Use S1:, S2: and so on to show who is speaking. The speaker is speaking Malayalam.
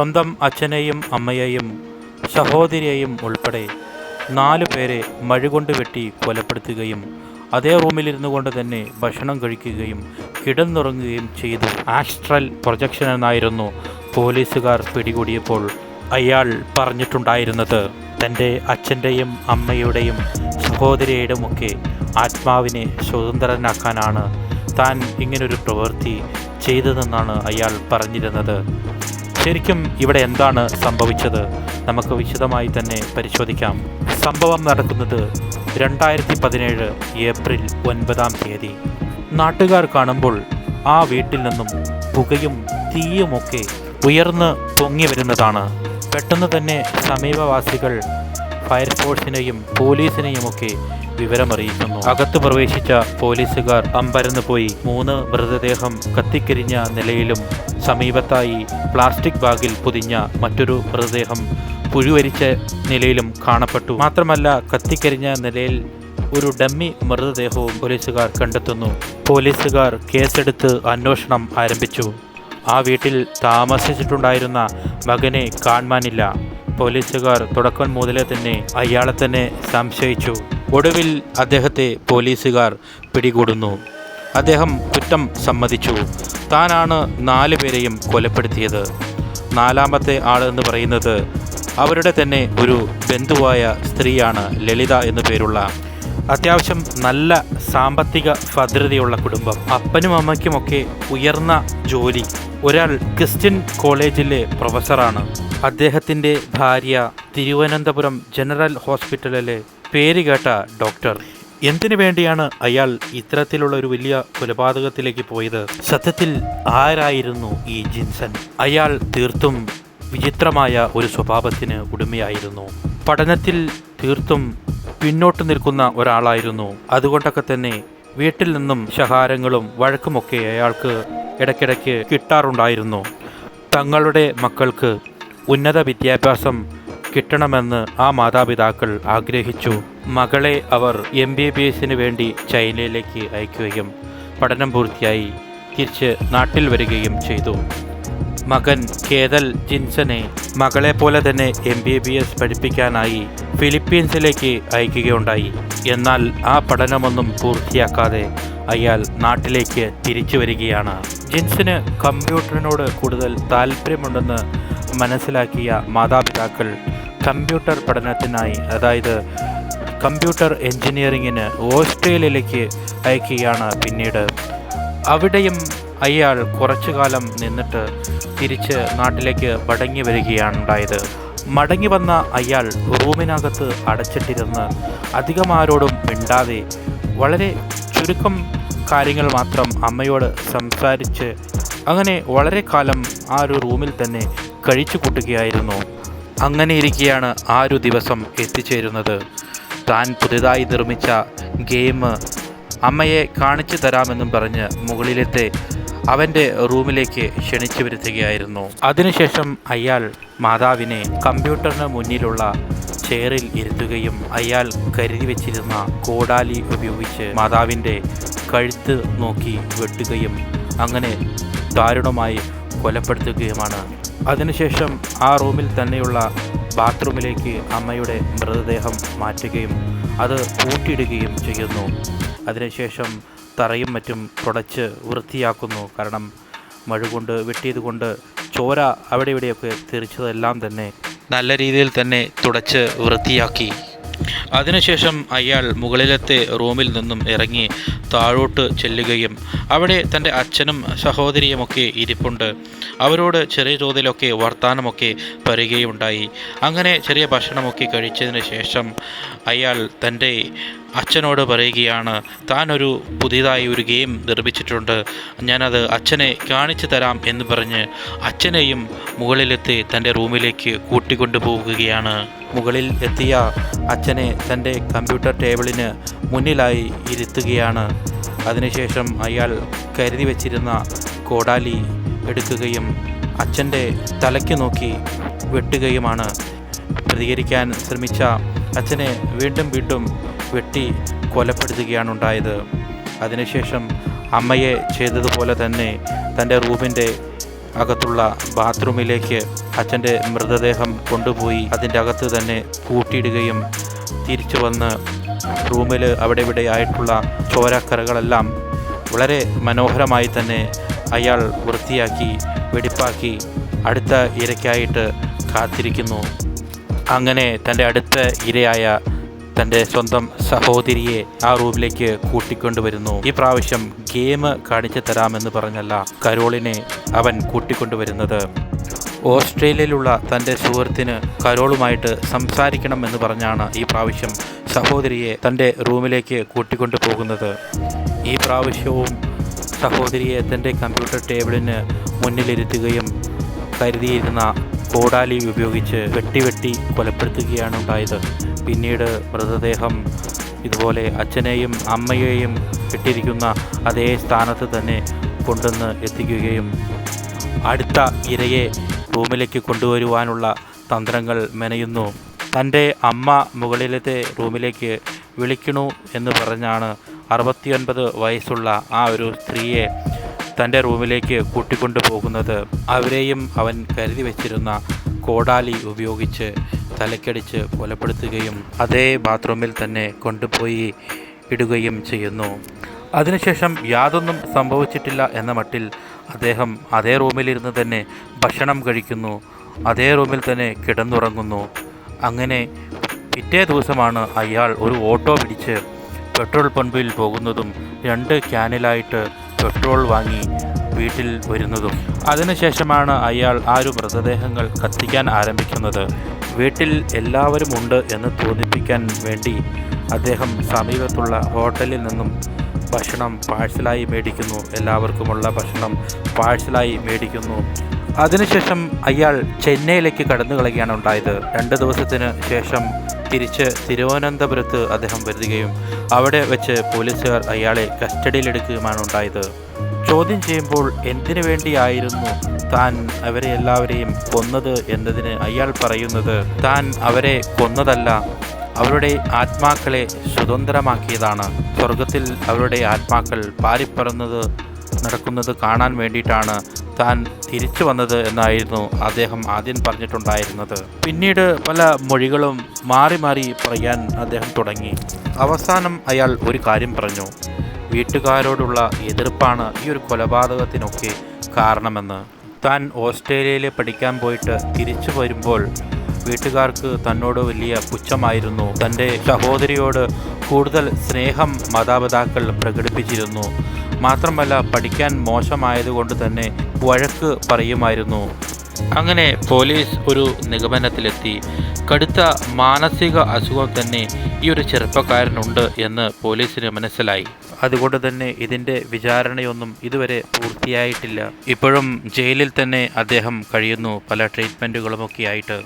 S1: സ്വന്തം അച്ഛനെയും അമ്മയെയും സഹോദരിയെയും ഉൾപ്പെടെ നാലു പേരെ മഴുകൊണ്ട് വെട്ടി കൊലപ്പെടുത്തുകയും അതേ റൂമിലിരുന്നു കൊണ്ട് തന്നെ ഭക്ഷണം കഴിക്കുകയും കിടന്നുറങ്ങുകയും ചെയ്തു. ആസ്ട്രൽ പ്രൊജക്ഷൻ എന്നായിരുന്നു പോലീസുകാർ പിടികൂടിയപ്പോൾ അയാൾ പറഞ്ഞിട്ടുണ്ടായിരുന്നത്. തന്റെ അച്ഛന്റെയും അമ്മയുടെയും സഹോദരിയുടെയുമൊക്കെ ആത്മാവിനെ സ്വതന്ത്രനാക്കാനാണ് താൻ ഇങ്ങനൊരു പ്രവൃത്തി ചെയ്തതെന്നാണ് അയാൾ പറഞ്ഞിരുന്നത്. ശരിക്കും ഇവിടെ എന്താണ് സംഭവിച്ചത്? നമുക്ക് വിശദമായി തന്നെ പരിശോധിക്കാം. സംഭവം നടക്കുന്നത് രണ്ടായിരത്തി പതിനേഴ് ഏപ്രിൽ ഒൻപതാം തീയതി. നാട്ടുകാർ കാണുമ്പോൾ ആ വീട്ടിൽ നിന്നും പുകയും തീയുമൊക്കെ ഉയർന്ന് പൊങ്ങി വരുന്നതാണ്. പെട്ടെന്ന് തന്നെ സമീപവാസികൾ ഫയർഫോഴ്സിനെയും പോലീസിനെയുമൊക്കെ വിവരമറിയിക്കുന്നു. അകത്തു പ്രവേശിച്ച പോലീസുകാർ അമ്പരന്ന് പോയി മൂന്ന് മൃതദേഹം കത്തിക്കരിഞ്ഞ നിലയിലും സമീപത്തായി പ്ലാസ്റ്റിക് ബാഗിൽ പൊതിഞ്ഞ മറ്റൊരു മൃതദേഹം പുഴുവരിച്ച നിലയിലും കാണപ്പെട്ടു. മാത്രമല്ല കത്തിക്കരിഞ്ഞ നിലയിൽ ഒരു ഡമ്മി മൃതദേഹവും പോലീസുകാർ കണ്ടെത്തുന്നു. പോലീസുകാർ കേസെടുത്ത് അന്വേഷണം ആരംഭിച്ചു. ആ വീട്ടിൽ താമസിച്ചിട്ടുണ്ടായിരുന്ന മകനെ കാണുവാനില്ല. പോലീസുകാർ തുടക്കം മുതലേ തന്നെ അയാളെ തന്നെ സംശയിച്ചു. ഒടുവിൽ അദ്ദേഹത്തെ പോലീസുകാർ പിടികൂടുന്നു. അദ്ദേഹം കുറ്റം സമ്മതിച്ചു. താനാണ് നാല് പേരെയും കൊലപ്പെടുത്തിയത്. നാലാമത്തെ ആൾ എന്ന് പറയുന്നത് അവരുടെ തന്നെ ഒരു ബന്ധുവായ സ്ത്രീയാണ് ലളിത എന്നു പേരുള്ള അത്യാവശ്യം നല്ല സാമ്പത്തിക ഭദ്രതയുള്ള കുടുംബം. അപ്പനും അമ്മയ്ക്കുമൊക്കെ ഉയർന്ന ജോലി. ഒരാൾ ക്രിസ്ത്യൻ കോളേജിലെ പ്രൊഫസറാണ്. അദ്ദേഹത്തിന്റെ ഭാര്യ തിരുവനന്തപുരം ജനറൽ ഹോസ്പിറ്റലിലെ പേരുകേട്ട ഡോക്ടർ. എന്തിനു വേണ്ടിയാണ് അയാൾ ഇത്തരത്തിലുള്ള ഒരു വലിയ കൊലപാതകത്തിലേക്ക് പോയത്? സത്യത്തിൽ ആരായിരുന്നു ഈ ജിൻസൺ? അയാൾ തീർത്തും വിചിത്രമായ ഒരു സ്വഭാവത്തിന് ഉടമയായിരുന്നു. പഠനത്തിൽ തീർത്തും പിന്നോട്ട് നിൽക്കുന്ന ഒരാളായിരുന്നു. അതുകൊണ്ടൊക്കെ തന്നെ വീട്ടിൽ നിന്നും ശഹാരങ്ങളും വഴക്കുമൊക്കെ അയാൾക്ക് ഇടയ്ക്കിടയ്ക്ക് കിട്ടാറുണ്ടായിരുന്നു. തങ്ങളുടെ മക്കൾക്ക് ഉന്നത വിദ്യാഭ്യാസം കിട്ടണമെന്ന് ആ മാതാപിതാക്കൾ ആഗ്രഹിച്ചു. മകളെ അവർ എം ബി ബി എസിന് വേണ്ടി ചൈനയിലേക്ക് അയക്കുകയും പഠനം പൂർത്തിയായി തിരിച്ച് നാട്ടിൽ വരികയും ചെയ്തു. മകൻ കേതൽ ജിൻസനെ മകളെ പോലെ തന്നെ എം ബി ബി എസ് പഠിപ്പിക്കാനായി ഫിലിപ്പീൻസിലേക്ക് അയക്കുകയുണ്ടായി. എന്നാൽ ആ പഠനമൊന്നും പൂർത്തിയാക്കാതെ അയാൾ നാട്ടിലേക്ക് തിരിച്ചു വരികയാണ്. ജിൻസിന് കമ്പ്യൂട്ടറിനോട് കൂടുതൽ താല്പര്യമുണ്ടെന്ന് മനസ്സിലാക്കിയ മാതാപിതാക്കൾ കമ്പ്യൂട്ടർ പഠനത്തിനായി അതായത് കമ്പ്യൂട്ടർ എഞ്ചിനീയറിങ്ങിന് ഓസ്ട്രേലിയയിലേക്ക് അയക്കുകയാണ് പിന്നീട്. അവിടെയും അയാൾ കുറച്ചു കാലം നിന്നിട്ട് തിരിച്ച് നാട്ടിലേക്ക് മടങ്ങി വരികയാണ് ഉണ്ടായത്. മടങ്ങി വന്ന അയാൾ റൂമിനകത്ത് അടച്ചിട്ടിരുന്ന് അധികം ആരോടും മിണ്ടാതെ വളരെ ചുരുക്കം കാര്യങ്ങൾ മാത്രം അമ്മയോട് സംസാരിച്ച് അങ്ങനെ വളരെ കാലം ആ ഒരു റൂമിൽ തന്നെ കഴിച്ചു കൂട്ടുകയായിരുന്നു. അങ്ങനെ ഇരിക്കെയാണ് ആ ഒരു ദിവസം എത്തിച്ചേരുന്നത്. താൻ പുതുതായി നിർമ്മിച്ച ഗെയിം അമ്മയെ കാണിച്ചു തരാമെന്നും പറഞ്ഞ് മുകളിലത്തെ അവന്റെ റൂമിലേക്ക് ക്ഷണിച്ചു വരുത്തുകയായിരുന്നു. അതിനുശേഷം അയാൾ മാതാവിനെ കമ്പ്യൂട്ടറിന് മുന്നിലുള്ള ചെയറിൽ ഇരുത്തുകയും അയാൾ കരുതി വെച്ചിരുന്ന കോടാലി ഉപയോഗിച്ച് മാതാവിന്റെ കഴുത്ത് നോക്കി വെട്ടുകയും അങ്ങനെ ദാരുണമായി കൊലപ്പെടുത്തുകയുമാണ്. അതിനുശേഷം ആ റൂമിൽ തന്നെയുള്ള ബാത്റൂമിലേക്ക് അമ്മയുടെ മൃതദേഹം മാറ്റുകയും അത് പൂട്ടിയിടുകയും ചെയ്യുന്നു. അതിനുശേഷം തറയും മറ്റും തുടച്ച് വൃത്തിയാക്കുന്നു. കാരണം മഴ കൊണ്ട് വെട്ടിയത് കൊണ്ട് ചോര അവിടെ ഇവിടെയൊക്കെ തെറിച്ചതെല്ലാം തന്നെ നല്ല രീതിയിൽ തന്നെ തുടച്ച് വൃത്തിയാക്കി. അതിനുശേഷം അയാൾ മുകളിലത്തെ റൂമിൽ നിന്നും ഇറങ്ങി താഴോട്ട് ചെല്ലുകയും അവിടെ തന്റെ അച്ഛനും സഹോദരിയുമൊക്കെ ഇരിപ്പുണ്ട്. അവരോട് ചെറിയ തോതിലൊക്കെ വർത്തമാനമൊക്കെ പറയുകയുണ്ടായി. അങ്ങനെ ചെറിയ ഭക്ഷണമൊക്കെ കഴിച്ചതിന് ശേഷം അയാൾ തന്റെ അച്ഛനോട് പറയുകയാണ് താനൊരു പുതിയതായി ഒരു ഗെയിം നിർമ്മിച്ചിട്ടുണ്ട്. ഞാനത് അച്ഛനെ കാണിച്ചു തരാം എന്ന് പറഞ്ഞ് അച്ഛനെയും മുകളിലെത്തി തന്റെ റൂമിലേക്ക് കൂട്ടിക്കൊണ്ടു പോവുകയാണ് മുകളിൽ എത്തിയ അച്ഛനെ തന്റെ കമ്പ്യൂട്ടർ ടേബിളിന് മുന്നിലായി ഇരുത്തുകയാണ്. അതിനുശേഷം അയാൾ കരുതി വച്ചിരുന്ന കോടാലി എടുക്കുകയും അച്ഛന്റെ തലയ്ക്ക് നോക്കി വെട്ടുകയുമാണ്. പ്രതികരിക്കാൻ ശ്രമിച്ച അച്ഛനെ വീണ്ടും വീണ്ടും വെട്ടി കൊലപ്പെടുത്തുകയാണ് ഉണ്ടായത് അതിനുശേഷം അമ്മയെ ചെയ്തതുപോലെ തന്നെ തന്റെ റൂമിന്റെ അകത്തുള്ള ബാത്റൂമിലേക്ക് അച്ഛന്റെ മൃതദേഹം കൊണ്ടുപോയി അതിന്റെ അകത്ത് തന്നെ കൂട്ടിയിടുകയും തിരിച്ചു വന്ന് റൂമിൽ അവിടെ ഇവിടെ ആയിട്ടുള്ള ചോരക്കറകളെല്ലാം വളരെ മനോഹരമായി തന്നെ അയാൾ വൃത്തിയാക്കി വെടിപ്പാക്കി അടുത്ത ഇരയ്ക്കായിട്ട് കാത്തിരിക്കുന്നു. അങ്ങനെ തന്റെ അടുത്ത ഇരയായ തന്റെ സ്വന്തം സഹോദരിയെ ആ റൂമിലേക്ക് കൂട്ടിക്കൊണ്ടുവരുന്നു. ഈ പ്രാവശ്യം ഗെയിം കാണിച്ചു തരാമെന്ന് പറഞ്ഞല്ല കരോളിനെ അവൻ കൂട്ടിക്കൊണ്ടുവരുന്നത്. ഓസ്ട്രേലിയയിലുള്ള തന്റെ സുഹൃത്തിന് കരോളുമായിട്ട് സംസാരിക്കണം എന്ന് പറഞ്ഞാണ് ഈ പ്രാവശ്യം സഹോദരിയെ തന്റെ റൂമിലേക്ക് കൂട്ടിക്കൊണ്ടു പോകുന്നത്. ഈ പ്രാവശ്യവും സഹോദരിയെ തന്റെ കമ്പ്യൂട്ടർ ടേബിളിന് മുന്നിലിരുത്തുകയും കരുതിയിരുന്ന കോടാലി ഉപയോഗിച്ച് വെട്ടി വെട്ടി കൊലപ്പെടുത്തുകയാണ് ഉണ്ടായത്. പിന്നീട് മൃതദേഹം ഇതുപോലെ അച്ഛനെയും അമ്മയെയും ഇട്ടിരിക്കുന്ന അതേ സ്ഥാനത്ത് തന്നെ കൊണ്ടുവന്ന് എത്തിക്കുകയും അടുത്ത ഇരയെ റൂമിലേക്ക് കൊണ്ടുവരുവാനുള്ള തന്ത്രങ്ങൾ മെനയുന്നു. തന്റെ അമ്മ മുകളിലത്തെ റൂമിലേക്ക് വിളിക്കണു എന്ന് പറഞ്ഞാണ് അറുപത്തിയൊൻപത് വയസ്സുള്ള ആ ഒരു സ്ത്രീയെ തന്റെ റൂമിലേക്ക് കൂട്ടിക്കൊണ്ടു പോകുന്നത്. അവരെയും അവൻ കരുതി വെച്ചിരുന്ന കോടാലി ഉപയോഗിച്ച് തലക്കടിച്ച് കൊലപ്പെടുത്തുകയും അതേ ബാത്റൂമിൽ തന്നെ കൊണ്ടുപോയി ഇടുകയും ചെയ്യുന്നു. അതിനുശേഷം യാതൊന്നും സംഭവിച്ചിട്ടില്ല എന്ന മട്ടിൽ അദ്ദേഹം അതേ റൂമിലിരുന്ന് തന്നെ ഭക്ഷണം കഴിക്കുന്നു. അതേ റൂമിൽ തന്നെ കിടന്നുറങ്ങുന്നു. അങ്ങനെ പിറ്റേ ദിവസമാണ് അയാൾ ഒരു ഓട്ടോ പിടിച്ച് പെട്രോൾ പമ്പിൽ പോകുന്നതും രണ്ട് ക്യാനിലായിട്ട് പെട്രോൾ വാങ്ങി വീട്ടിൽ വരുന്നതും. അതിനുശേഷമാണ് അയാൾ ആ ഒരു മൃതദേഹങ്ങൾ കത്തിക്കാൻ ആരംഭിക്കുന്നത്. വീട്ടിൽ എല്ലാവരും ഉണ്ട് എന്ന് തോന്നിപ്പിക്കാൻ വേണ്ടി അദ്ദേഹം സമീപത്തുള്ള ഹോട്ടലിൽ നിന്നും ഭക്ഷണം പാഴ്സലായി മേടിക്കുന്നു. എല്ലാവർക്കുമുള്ള ഭക്ഷണം പാഴ്സലായി മേടിക്കുന്നു. അതിനുശേഷം അയാൾ ചെന്നൈയിലേക്ക് കടന്നു കളയുകയാണ് ഉണ്ടായത്. രണ്ട് ദിവസത്തിന് ശേഷം തിരിച്ച് തിരുവനന്തപുരത്ത് അദ്ദേഹം വരികയും അവിടെ വെച്ച് പോലീസുകാർ അയാളെ കസ്റ്റഡിയിലെടുക്കുകയുമാണ് ഉണ്ടായത്. ചോദ്യം ചെയ്യുമ്പോൾ എന്തിനു വേണ്ടിയായിരുന്നു താൻ അവരെ എല്ലാവരെയും കൊന്നത് എന്നതിന് അയാൾ പറയുന്നത് താൻ അവരെ കൊന്നതല്ല അവരുടെ ആത്മാക്കളെ സ്വതന്ത്രമാക്കിയതാണ്. സ്വർഗത്തിൽ അവരുടെ ആത്മാക്കൾ പാരിപ്പറന്നത് നടക്കുന്നത് കാണാൻ വേണ്ടിയിട്ടാണ് താൻ തിരിച്ചു വന്നത് എന്നായിരുന്നു അദ്ദേഹം ആദ്യം പറഞ്ഞിട്ടുണ്ടായിരുന്നത്. പിന്നീട് പല മൊഴികളും മാറി മാറി പറയാൻ അദ്ദേഹം തുടങ്ങി. അവസാനം അയാൾ ഒരു കാര്യം പറഞ്ഞു. വീട്ടുകാരോടുള്ള എതിർപ്പാണ് ഈ ഒരു കൊലപാതകത്തിനൊക്കെ കാരണമെന്ന്. താൻ ഓസ്ട്രേലിയയിൽ പഠിക്കാൻ പോയിട്ട് തിരിച്ചു വരുമ്പോൾ വീട്ടുകാർക്ക് തന്നോട് വലിയ പുച്ഛമായിരുന്നു. തന്റെ സഹോദരിയോട് കൂടുതൽ സ്നേഹം മാതാപിതാക്കൾ പ്രകടിപ്പിച്ചിരുന്നു. മാത്രമല്ല പഠിക്കാൻ മോശമായതുകൊണ്ട് തന്നെ വഴക്ക് പറയുമായിരുന്നു. അങ്ങനെ പോലീസ് ഒരു നിഗമനത്തിലെത്തി. കടുത്ത മാനസിക അസുഖം തന്നെ ഈ ഒരു ചെറുപ്പക്കാരനുണ്ട് എന്ന് പോലീസിന് മനസ്സിലായി. അതുകൊണ്ട് തന്നെ ഇതിന്റെ വിചാരണയൊന്നും ഇതുവരെ പൂർത്തിയായിട്ടില്ല. ഇപ്പോഴും ജയിലിൽ തന്നെ അദ്ദേഹം കഴിയുന്നു. പല ട്രീറ്റ്മെന്റുകളുമൊക്കെ ആയിട്ട്.